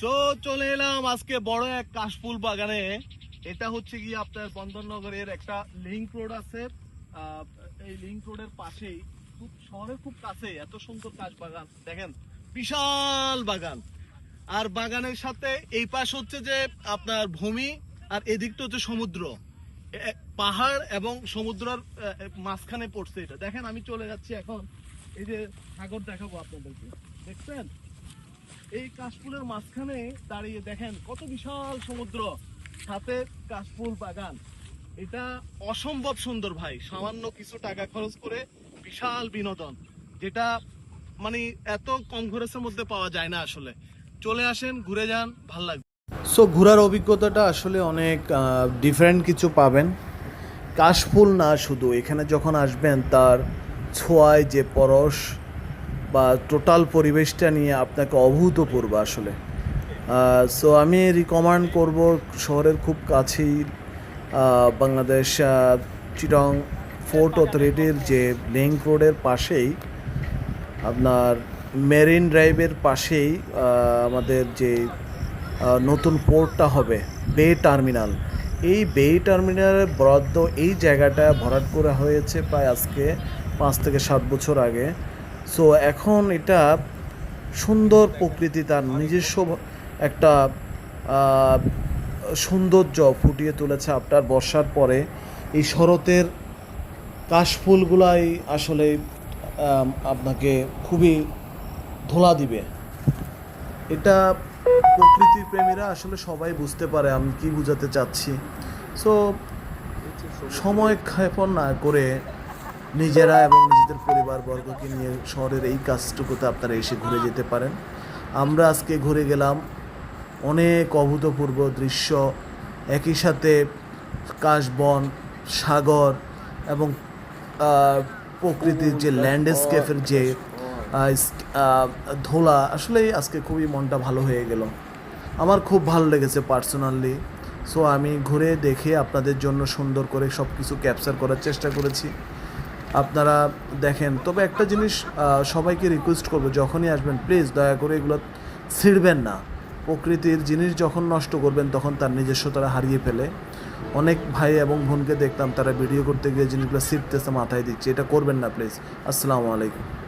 So চলে এলাম আজকে বড় এক কাশফুল বাগানে। এটা হচ্ছে কি আপনার বন্দরনগরের একটা লিংক রোড আছে। এই লিংক রোডের পাশেই খুব শহরের খুব কাছে এত সুন্দর কাশ বাগান। দেখেন, বিশাল বাগান। আর বাগানের সাথে এই পাশ হচ্ছে যে আপনার ভূমি, আর এদিকটা হচ্ছে সমুদ্র। পাহাড় এবং সমুদ্রের মাঝখানে পড়ছে এটা। দেখেন, আমি চলে যাচ্ছি এখন। এই যে সাগর দেখাবো আপনাদেরকে। দেখছেন? এই কাশফুলের মাঝখানে দাঁড়িয়ে দেখেন কত বিশাল সমুদ্র। সাথে কাশফুল বাগান। এটা অসম্ভব সুন্দর ভাই। সামান্য কিছু টাকা খরচ করে বিশাল বিনোদন, যেটা মানে এত কম খরচের মধ্যে পাওয়া যায় না আসলে। চলে আসেন, ঘুরে যান, ভালো লাগবে। সো ঘোরার অভিজ্ঞতাটা আসলে অনেক ডিফারেন্ট কিছু পাবেন। কাশফুল না শুধু, এখানে যখন আসবেন, তার ছোঁয়ায় যে পরশ বা টোটাল পরিবেশটা নিয়ে আপনাকে অভূতপূর্ব আসলে। সো আমি রিকমেন্ড করব শহরের খুব কাছেই বাংলাদেশ চিটং ফোর্ট অথরিটির যে লিঙ্ক রোডের পাশেই, আপনার মেরিন ড্রাইভের পাশেই আমাদের যে নতুন পোর্টটা হবে বে টার্মিনাল এই বে টার্মিনালের বরাদ্দ এই জায়গাটা ভরাট করা হয়েছে প্রায় আজকে পাঁচ থেকে সাত বছর আগে। সো এখন এটা সুন্দর প্রকৃতি, তার নিজস্ব একটা সৌন্দর্য ফুটিয়ে তুলেছে আপনার বর্ষার পরে। এই শরতের কাশফুলগুলাই আসলে আপনাকে খুবই ধোলা দিবে। এটা প্রকৃতির প্রেমীরা আসলে সবাই বুঝতে পারে, আমি কি বোঝাতে চাচ্ছি। সো সময় ক্ষেপণ না করে নিজেরা এবং নিজেদের পরিবারবর্গকে নিয়ে শহরের এই কাজটুকুতে আপনারা এসে ঘুরে যেতে পারেন। আমরা আজকে ঘুরে গেলাম অনেক অভূতপূর্ব দৃশ্য, একই সাথে কাশবন, সাগর এবং প্রকৃতির যে ল্যান্ডস্কেপের যে ধোলা আসলে আজকে খুবই মনটা ভালো হয়ে গেল। আমার খুব ভালো লেগেছে পার্সোনালি। সো আমি ঘুরে দেখে আপনাদের জন্য সুন্দর করে সব কিছু ক্যাপচার করার চেষ্টা করেছি। আপনারা দেখেন। তবে একটা জিনিস সবাইকে রিকোয়েস্ট করব, যখনই আসবেন প্লিজ দয়া করে এগুলো ছিঁড়বেন না। প্রকৃতির জিনিস যখন নষ্ট করবেন, তখন তার নিজস্বতারা হারিয়ে ফেলে। অনেক ভাই এবং বোনকে দেখতাম, তারা ভিডিও করতে গিয়ে জিনিসগুলো ছিঁড়তেছে, মাথায় দিচ্ছে। এটা করবেন না প্লিজ আসসালামু আলাইকুম।